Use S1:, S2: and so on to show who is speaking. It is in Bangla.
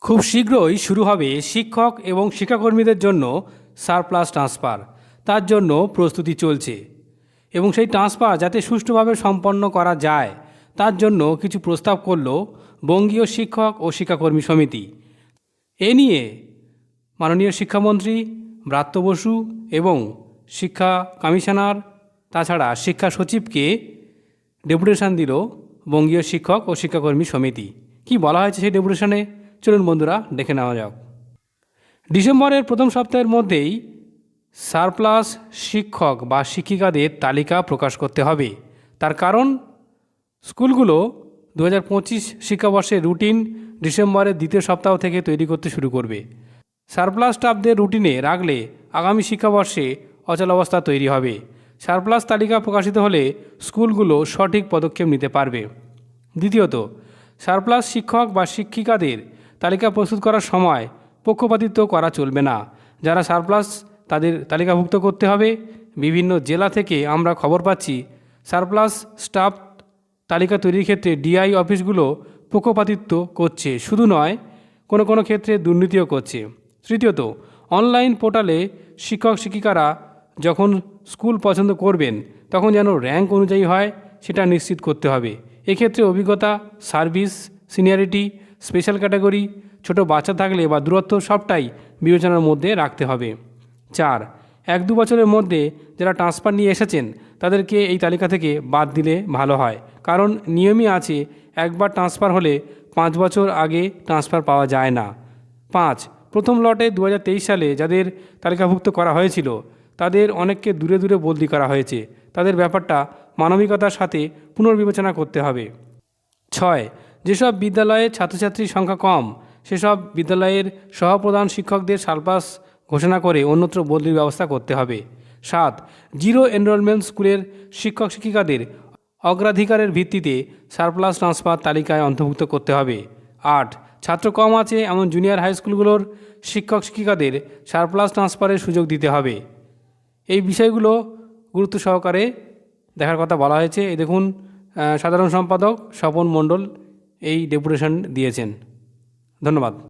S1: খুব শীঘ্রই শুরু হবে শিক্ষক এবং শিক্ষাকর্মীদের জন্য সারপ্লাস ট্রান্সফার। তার জন্য প্রস্তুতি চলছে। এবং সেই ট্রান্সফার যাতে সুষ্ঠুভাবে সম্পন্ন করা যায়, তার জন্য কিছু প্রস্তাব করল বঙ্গীয় শিক্ষক ও শিক্ষাকর্মী সমিতি। এ নিয়ে মাননীয় শিক্ষামন্ত্রী ব্রাত্য বসু এবং শিক্ষা কমিশনার, তাছাড়া শিক্ষা সচিবকে ডেপুটেশন দিল বঙ্গীয় শিক্ষক ও শিক্ষাকর্মী সমিতি। কি বলা হয়েছে সেই ডেপুটেশনে? চলুন বন্ধুরা দেখে নেওয়া যাক। ডিসেম্বরের প্রথম সপ্তাহের মধ্যেই সারপ্লাস শিক্ষক বা শিক্ষিকাদের তালিকা প্রকাশ করতে হবে। তার কারণ, স্কুলগুলো দু হাজার পঁচিশ শিক্ষাবর্ষের রুটিন ডিসেম্বরের দ্বিতীয় সপ্তাহ থেকে তৈরি করতে শুরু করবে। সারপ্লাস স্টাফদের রুটিনে রাখলে আগামী শিক্ষাবর্ষে অচলাবস্থা তৈরি হবে। সারপ্লাস তালিকা প্রকাশিত হলে স্কুলগুলো সঠিক পদক্ষেপ নিতে পারবে। দ্বিতীয়ত, সারপ্লাস শিক্ষক বা শিক্ষিকাদের তালিকা প্রস্তুত করার সময় পক্ষপাতিত্ব করা চলবে না। যারা সারপ্লাস, তাদের তালিকাভুক্ত করতে হবে। বিভিন্ন জেলা থেকে আমরা খবর পাচ্ছি, সারপ্লাস স্টাফ তালিকা তৈরির ক্ষেত্রে ডিআই অফিসগুলো পক্ষপাতিত্ব করছে। শুধু নয়, কোনো কোনো ক্ষেত্রে দুর্নীতিও করছে। তৃতীয়ত, অনলাইন পোর্টালে শিক্ষক, শিক্ষিকারা যখন স্কুল পছন্দ করবেন, তখন যেন র্যাঙ্ক অনুযায়ী হয়, সেটা নিশ্চিত করতে হবে। এক্ষেত্রে অভিজ্ঞতা, সার্ভিস, সিনিয়রিটি স্পেশাল ক্যাটাগরি ছোট বাচ্চা থাকলে বা দূরত্ব সবটাই বিবেচনার মধ্যে রাখতে হবে। চার, এক দু বছরের মধ্যে যারা ট্রান্সফার নিয়ে এসেছেন, তাদেরকে এই তালিকা থেকে বাদ দিলে ভালো হয়। কারণ নিয়মই আছে, একবার ট্রান্সফার হলে পাঁচ বছর আগে ট্রান্সফার পাওয়া যায় না। পাঁচ, প্রথম লটে দু হাজার তেইশ সালে যাদের তালিকাভুক্ত করা হয়েছিল, তাদের অনেককে দূরে দূরে বদলি করা হয়েছে। তাদের ব্যাপারটা মানবিকতার সাথে পুনর্বিবেচনা করতে হবে। ছয় যেসব বিদ্যালয়ে ছাত্রছাত্রীর সংখ্যা কম, সেসব বিদ্যালয়ের সহপ্রধান শিক্ষকদের সালপাস ঘোষণা করে অন্যত্র বদলির ব্যবস্থা করতে হবে। সাত, জিরো এনরোলমেন্ট স্কুলের শিক্ষক শিক্ষিকাদের অগ্রাধিকারের ভিত্তিতে সারপ্লাস ট্রান্সফার তালিকায় অন্তর্ভুক্ত করতে হবে। আট, ছাত্র কম আছে এমন জুনিয়র হাই স্কুলগুলোর শিক্ষক শিক্ষিকাদের সারপ্লাস ট্রান্সফারের সুযোগ দিতে হবে। এই বিষয়গুলো গুরুত্ব সহকারে দেখার কথা বলা হয়েছে। এই দেখুন সাধারণ সম্পাদক স্বপন মণ্ডল এই ডেপুটেশন দিয়েছেন। ধন্যবাদ।